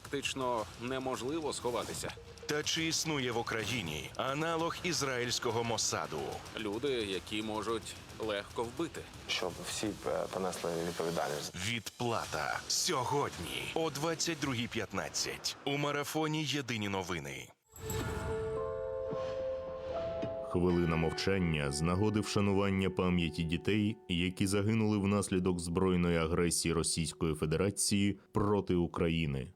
практично неможливо сховатися. Та чи існує в Україні аналог ізраїльського Мосаду? Люди, які можуть легко вбити. щоб всі е, понесли відповідальність. Відплата сьогодні о 22.15 у марафоні Єдині новини. Хвилина мовчання з нагоди вшанування пам'яті дітей, які загинули внаслідок збройної агресії Російської Федерації проти України.